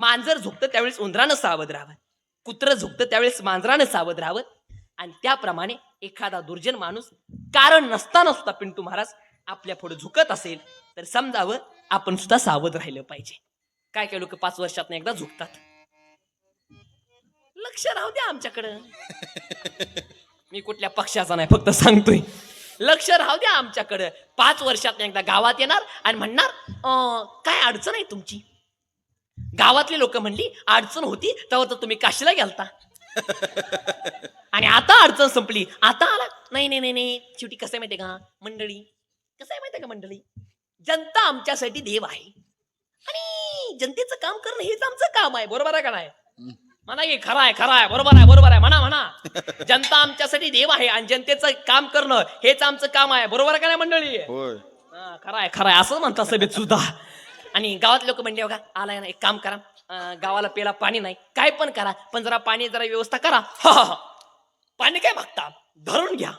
मांजर झुकतं त्यावेळेस उंदरानं सावध राहावं. कुत्र झुकतं त्यावेळेस मांजरानं सावध राहावं. आणि त्याप्रमाणे एखादा दुर्जन माणूस कारण नसताना सुद्धा पिंटू महाराज आपल्या पुढे झुकत असेल तर समजावं आपण सुद्धा सावध राहिलं पाहिजे. काय काय लोक पाच वर्षात एकदा झुकतात? लक्ष राहू द्या आमच्याकडं. मी कुठल्या पक्षाचा नाही फक्त सांगतोय. लक्ष राहू द्या आमच्याकडं. पाच वर्षात एकदा गावात येणार आणि म्हणणार "अं, काय अडचण आहे तुमची? गावातली लोक म्हणली अडचण होती तेव्हा तर तुम्ही काशीला गेलता. आणि आता अडचण संपली. आता आला नाही नाही नाही नाही शेवटी कसं आहे माहितीये का? मंडळी कसं आहे माहितीये का मंडळी? जनता आमच्यासाठी देव आहे. आणि जनतेचं काम करणं हेच आमचं काम आहे. बरोबर आहे का नाही? म्हणा की खरं आहे खरं आहे बरोबर आहे बरोबर आहे. म्हणा म्हणा. जनता आमच्यासाठी देव आहे आणि जनतेचं काम करणं हेच आमचं काम आहे. बरोबर आहे का नाही मंडळी? खरं आहे खरं आहे. असं म्हणतात सभेत सुद्धा. आणि गावात लोक म्हणजे बघा आलाय ना एक काम करा. अं, गावाला प्याला पाणी नाही काय पण करा पण जरा पाणी जरा व्यवस्था करा. हा, हा, हा. पाणी काय मागता? धरून घ्या.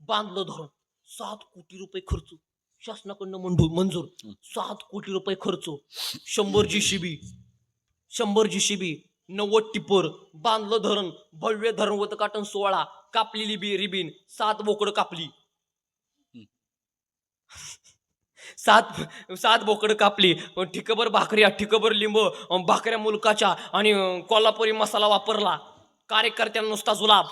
बांधलं धरून. सात कोटी रुपये खर्च. शासनाकडनं मंजूर. मंजूर सात कोटी रुपये खर्च. शंभर जी शिबी शंभर जी शिबी नव्वद टिपर. बांधलं धरण. भव्य धरण होतं काटन सोळा कापलेली बी रिबीन. सात बोकडं कापली. सात सात बोकडं कापली ठिकभर भाकऱ्या ठिकभर लिंब भाकऱ्या मुलकाच्या आणि कोल्हापुरी मसाला वापरला. कार्यकर्त्यांना नुसता जुलाब.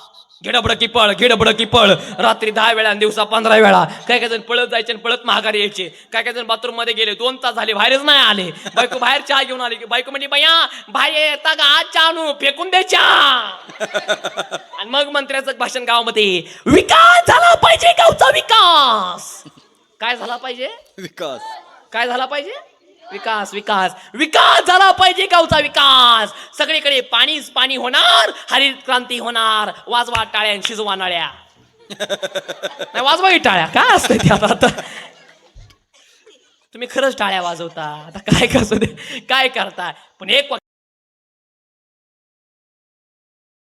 घेडबड की पळ घेडबड की पळ. रात्री दहा वेळा आणि दिवसा पंधरा वेळा. काय काय जण पळत जायचे आणि पळत महागारी यायचे. काय काय जण बाथरूममध्ये गेले. दोन तास झाले बाहेरच नाही आले. बायको बाहेर चहा घेऊन आली. की बायको म्हणजे बया बाहेर येता का? आज चहा आणू. फेकून दे चहा. आणि मग मंत्र्याचं भाषण गावामध्ये विकास झाला पाहिजे गावचा विकास. काय झाला पाहिजे? विकास. काय झाला पाहिजे? विकास विकास. विकास झाला पाहिजे गावचा विकास. सगळीकडे पाणीच पाणी होणार हरित क्रांती होणार. वाजवा टाळ्या आणि शिजवा नळ्या. नाही वाजवा ही टाळ्या? काय असतं ते आता? आता तुम्ही खरंच टाळ्या वाजवता. आता काय कसं ते? काय करता पण एक